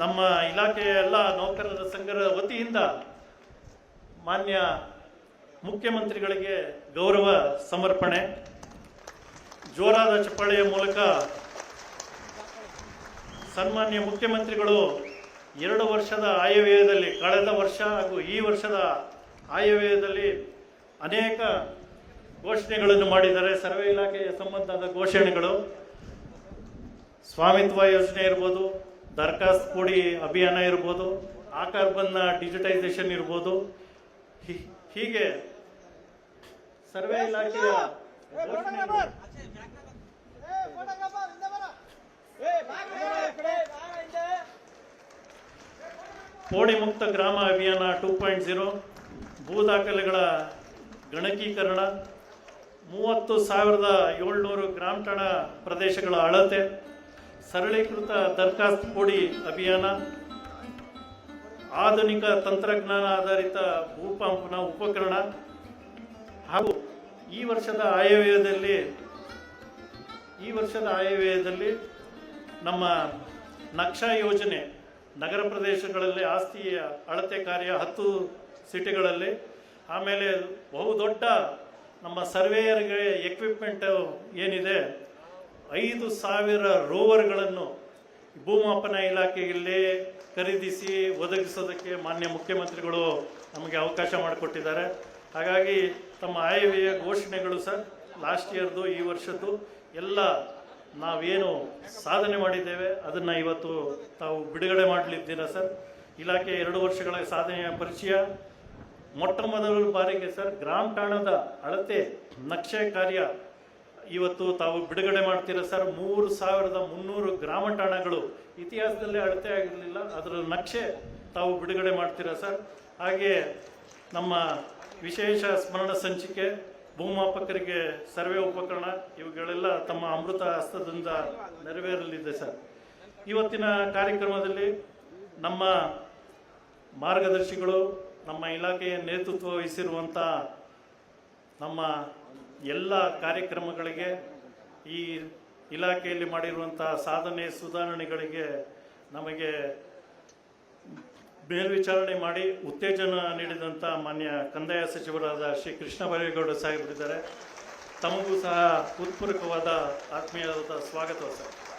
ನಮ್ಮ ಇಲಾಖೆಯ ಎಲ್ಲ ನೌಕರರ ಸಂಘದ ವತಿಯಿಂದ ಮಾನ್ಯ ಮುಖ್ಯಮಂತ್ರಿಗಳಿಗೆ ಗೌರವ ಸಮರ್ಪಣೆ. ಜೋರಾದ ಚಪ್ಪಾಳೆಯ ಮೂಲಕ ಸನ್ಮಾನ್ಯ ಮುಖ್ಯಮಂತ್ರಿಗಳು ಎರಡು ವರ್ಷದ ಆಯವ್ಯಯದಲ್ಲಿ, ಕಳೆದ ವರ್ಷ ಹಾಗೂ ಈ ವರ್ಷದ ಆಯವ್ಯಯದಲ್ಲಿ ಅನೇಕ ಘೋಷಣೆಗಳನ್ನು ಮಾಡಿದ್ದಾರೆ. ಸರ್ವೆ ಇಲಾಖೆಯ ಸಂಬಂಧದ ಘೋಷಣೆಗಳು, ಸ್ವಾಮಿತ್ವ ಯೋಜನೆ ಇರ್ಬೋದು ದರ್ಖಾಸ್ತ್ ಕೊಡಿ ಅಭಿಯಾನ ಇರ್ಬೋದು ಆ ಬಂದ ಡಿಜಿಟೈಸೇಷನ್ ಇರ್ಬೋದು. ಹೀಗೆ ಸರ್ವೆ ಇಲಾಖೆಯ ಕೋಣಿ ಮುಕ್ತ ಗ್ರಾಮ ಅಭಿಯಾನ ಟೂ ಪಾಯಿಂಟ್ ಜೀರೋ ಭೂ ದಾಖಲೆಗಳ ಗಣಕೀಕರಣ, ಮೂವತ್ತು ಸಾವಿರದ ಏಳ್ನೂರು ಗ್ರಾಮ ಠಾಣ ಪ್ರದೇಶಗಳ ಅಳತೆ ಸರಳೀಕೃತ ದರ್ಖಾಸ್ತ್ ಕೊಡಿ ಅಭಿಯಾನ. ಆಧುನಿಕ ತಂತ್ರಜ್ಞಾನ ಆಧಾರಿತ ಭೂಪಂಪನ ಉಪಕರಣ. ಹಾಗೂ ಈ ವರ್ಷದ ಆಯವ್ಯಯದಲ್ಲಿ, ಈ ವರ್ಷದ ಆಯವ್ಯಯದಲ್ಲಿ ನಮ್ಮ ನಕ್ಷಾ ಯೋಜನೆ ನಗರ ಪ್ರದೇಶಗಳಲ್ಲಿ ಆಸ್ತಿಯ ಅಳತೆ ಕಾರ್ಯ ಹತ್ತು ಸಿಟಿಗಳಲ್ಲಿ. ಆಮೇಲೆ ಬಹುದೊಡ್ಡ ನಮ್ಮ ಸರ್ವೇಯರ್ಗೆ ಎಕ್ವಿಪ್ಮೆಂಟು ಏನಿದೆ ಐದು ಸಾವಿರ ರೋವರ್ಗಳನ್ನು ಭೂಮಾಪನ ಇಲಾಖೆಯಲ್ಲಿ ಖರೀದಿಸಿ ಒದಗಿಸೋದಕ್ಕೆ ಮಾನ್ಯ ಮುಖ್ಯಮಂತ್ರಿಗಳು ನಮಗೆ ಅವಕಾಶ ಮಾಡಿಕೊಟ್ಟಿದ್ದಾರೆ. ಹಾಗಾಗಿ ತಮ್ಮ ಆಯವ್ಯಯ ಘೋಷಣೆಗಳು ಸರ್, ಲಾಸ್ಟ್ ಇಯರ್ದು, ಈ ವರ್ಷದ್ದು ಎಲ್ಲ ನಾವೇನು ಸಾಧನೆ ಮಾಡಿದ್ದೇವೆ, ಅದನ್ನು ಇವತ್ತು ತಾವು ಬಿಡುಗಡೆ ಮಾಡಲಿದ್ದೀರಾ ಸರ್. ಇಲಾಖೆ ಎರಡು ವರ್ಷಗಳ ಸಾಧನೆಯ ಪರಿಚಯ. ಮೊಟ್ಟ ಮೊದಲ ಬಾರಿಗೆ ಸರ್, ಗ್ರಾಮ ಠಾಣದ ಅಳತೆ ನಕ್ಷೆ ಕಾರ್ಯ ಇವತ್ತು ತಾವು ಬಿಡುಗಡೆ ಮಾಡ್ತೀರಾ ಸರ್ ಮೂರು ಸಾವಿರದ ಮುನ್ನೂರು ಗ್ರಾಮ ಠಾಣಗಳು. ಇತಿಹಾಸದಲ್ಲಿ ಅಳತೆ ಆಗಿರಲಿಲ್ಲ, ಅದರ ನಕ್ಷೆ ತಾವು ಬಿಡುಗಡೆ ಮಾಡ್ತೀರಾ ಸರ್. ಹಾಗೆ ನಮ್ಮ ವಿಶೇಷ ಸ್ಮರಣ ಸಂಚಿಕೆ, ಭೂಮಾಪಕರಿಗೆ ಸರ್ವೆ ಉಪಕರಣ, ಇವುಗಳೆಲ್ಲ ತಮ್ಮ ಅಮೃತ ಹಸ್ತದಿಂದ ನೆರವೇರಲಿದೆ ಸರ್. ಇವತ್ತಿನ ಕಾರ್ಯಕ್ರಮದಲ್ಲಿ ನಮ್ಮ ಮಾರ್ಗದರ್ಶಿಗಳು, ನಮ್ಮ ಇಲಾಖೆಯ ನೇತೃತ್ವ ವಹಿಸಿರುವಂಥ ನಮ್ಮ ಎಲ್ಲ ಕಾರ್ಯಕ್ರಮಗಳಿಗೆ ಈ ಇಲಾಖೆಯಲ್ಲಿ ಮಾಡಿರುವಂಥ ಸಾಧನೆ ಸುಧಾರಣೆಗಳಿಗೆ ನಮಗೆ ಮೇಲ್ವಿಚಾರಣೆ ಮಾಡಿ ಉತ್ತೇಜನ ನೀಡಿದಂಥ ಮಾನ್ಯ ಕಂದಾಯ ಸಚಿವರಾದ ಶ್ರೀ ಕೃಷ್ಣ ಬೈರೇಗೌಡ ಸಾಹೇಬರಿದ್ದಾರೆ. ತಮಗೂ ಸಹ ಹೃತ್ಪೂರ್ವಕವಾದ ಆತ್ಮೀಯವಾದ ಸ್ವಾಗತ ಸರ್.